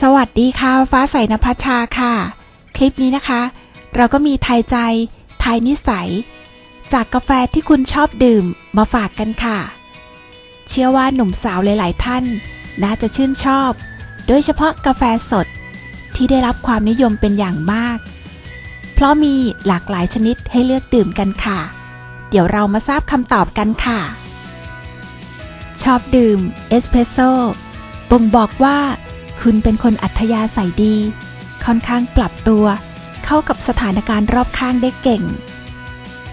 สวัสดีค่ะ ฟ้าใสนภัชชาค่ะ คลิปนี้นะคะ เราก็มีทายใจทายนิสัย จากกาแฟที่คุณชอบดื่มมาฝากกันค่ะ เชื่อว่าหนุ่มสาวหลาย ๆ ท่าน น่าจะชื่นชอบ โดยเฉพาะกาแฟสด ที่ได้รับความนิยมเป็นอย่างมาก เพราะมีหลากหลายชนิดให้เลือกดื่มกันค่ะ เดี๋ยวเรามาทราบคำตอบกันค่ะ ชอบดื่มเอสเพรสโซ่บ่งบอกว่า คุณเป็นคนอัธยาศัยดี ค่อนข้างปรับตัว เข้ากับสถานการณ์รอบข้างได้เก่ง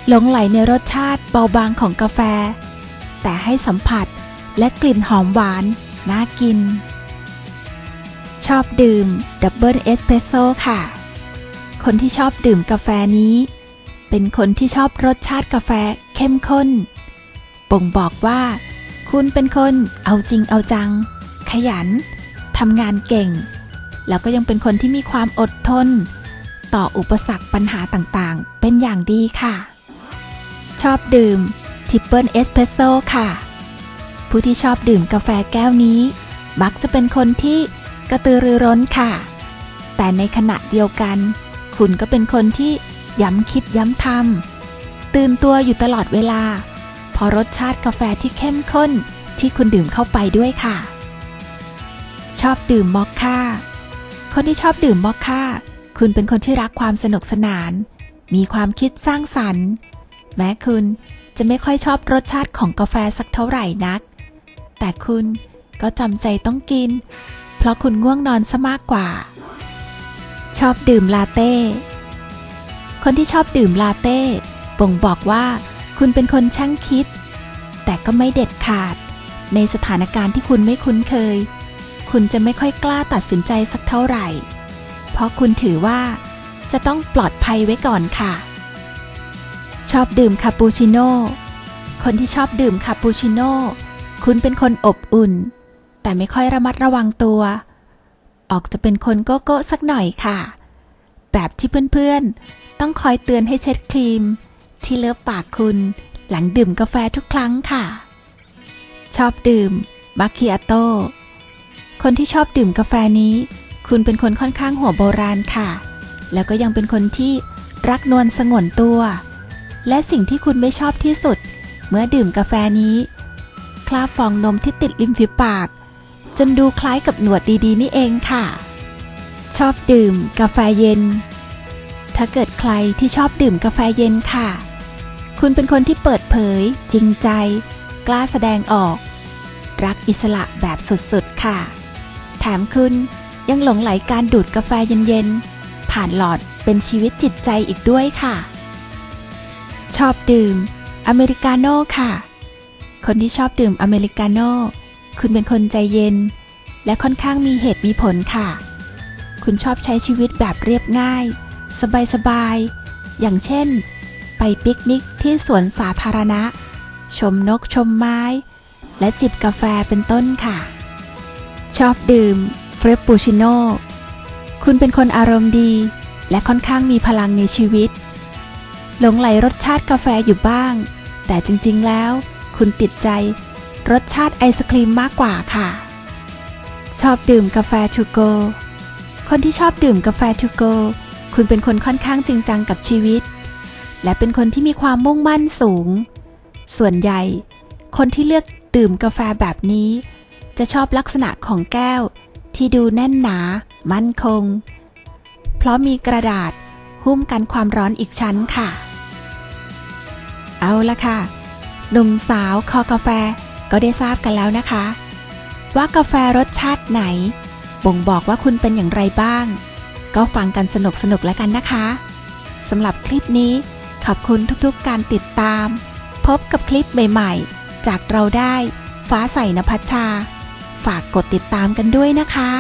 หลงไหลในรสชาติเบาบางของกาแฟ แต่ให้สัมผัสและกลิ่นหอมหวานน่ากิน ชอบดื่มดับเบิลเอสเพรสโซ่ค่ะ คนที่ชอบดื่มกาแฟนี้ เป็นคนที่ชอบรสชาติกาแฟเข้มข้น บ่งบอกว่า คุณเป็นคนเอาจริงเอาจัง ขยัน ทำงานเก่ง แล้วก็ยังเป็นคนที่มีความอดทน ต่ออุปสรรคปัญหาต่างๆ เป็นอย่างดีค่ะ ชอบดื่มทิปเปิลเอสเพรสโซ่ค่ะ ผู้ที่ชอบดื่มกาแฟแก้วนี้ มักจะเป็นคนที่กระตือรือร้นค่ะ แต่ในขณะเดียวกัน คุณก็เป็นคนที่ย้ำคิดย้ำทำตื่นตัวอยู่ตลอดเวลาเพอรสชาติกาแฟที่เข้มข้นที่คุณดื่มเข้าไปด้วยค่ะ ชอบดื่มมอคค่า คนที่ชอบดื่มมอคค่า คุณเป็นคนที่รักความสนุกสนาน มีความคิดสร้างสรรค์ แม้คุณจะไม่ค่อยชอบรสชาติของกาแฟสักเท่าไหร่นัก แต่คุณก็จำใจต้องกิน เพราะคุณง่วงนอนซะมากกว่า ชอบดื่มลาเต้ คนที่ชอบดื่มลาเต้บ่งบอกว่า คุณเป็นคนช่างคิด แต่ก็ไม่เด็ดขาด ในสถานการณ์ที่คุณไม่คุ้นเคย คุณจะไม่ค่อยกล้าตัดสินใจสักเท่าไหร่ เพราะคุณถือว่า จะต้องปลอดภัยไว้ก่อนค่ะ ชอบดื่มคาปูชิโน่ คนที่ชอบดื่มคาปูชิโน่ คุณเป็นคนอบอุ่น แต่ไม่ค่อยระมัดระวังตัว ออกจะเป็นคนโก้โก้สักหน่อยค่ะ แบบที่เพื่อนๆ ต้องคอยเตือนให้เช็ดครีม ที่เลือบปากคุณหลังดื่มกาแฟทุกครั้งค่ะ ชอบดื่มมาคิอาโต้ คนที่ชอบดื่มกาแฟนี้ คุณเป็นคนค่อนข้างหัวโบราณค่ะ แล้วก็ยังเป็นคนที่รักนวลสงวนตัว และสิ่งที่คุณไม่ชอบที่สุด เมื่อดื่มกาแฟนี้คราบฟองนมที่ติดริมฝีปาก จนดูคล้ายกับหนวดดีๆ นี่เองค่ะ ชอบดื่มกาแฟเย็น ถ้าเกิดใครที่ชอบดื่มกาแฟเย็นค่ะ คุณเป็นคนที่เปิดเผย จริงใจ กล้าแสดงออก รักอิสระแบบสุดๆค่ะ ถมคุณยังหลงไหลการดูดกาแฟเย็นๆ ผ่านหลอดเป็นชีวิตจิตใจอีกด้วยค่ะ ชอบดื่มอเมริกาโน่ค่ะ คนที่ชอบดื่มอเมริกาโน่คุณเป็นคนใจเย็น และค่อนข้างมีเหตุมีผลค่ะ คุณชอบใช้ชีวิตแบบเรียบง่าย สบายๆ อย่างเช่น ไปปิกนิกที่สวนสาธารณะ ชมนกชมไม้ และจิบกาแฟเป็นต้นค่ะ ชอบดื่มเฟรปปูชิโน่คุณเป็นคนอารมณ์ดี และค่อนข้างมีพลังในชีวิต หลงไหลรสชาติกาแฟอยู่บ้าง แต่จริงๆแล้ว คุณติดใจ รสชาติไอศครีมมากกว่าค่ะ ชอบดื่มกาแฟทูโก คนที่ชอบดื่มกาแฟทูโก คุณเป็นคนค่อนข้างจริงจังกับชีวิต และเป็นคนที่มีความมุ่งมั่นสูง ส่วนใหญ่ คนที่เลือกดื่มกาแฟแบบนี้ จะชอบลักษณะของแก้ว ที่ดูแน่นหนา มั่นคง เพราะมีกระดาษหุ้มกันความร้อนอีกชั้นค่ะ เอาละค่ะ หนุ่มสาวคอกาแฟก็ได้ทราบกันแล้วนะคะ ว่ากาแฟรสชาติไหน บ่งบอกว่าคุณเป็นอย่างไรบ้าง ก็ฟังกันสนุกสนุกแล้วกันนะคะสำหรับคลิปนี้ขอบคุณทุกๆการติดตาม พบกับคลิปใหม่ๆ จากเราได้ฟ้าใสนภัชชา ฝากกดติดตามกันด้วยนะคะ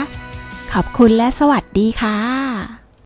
ขอบคุณและสวัสดีค่ะ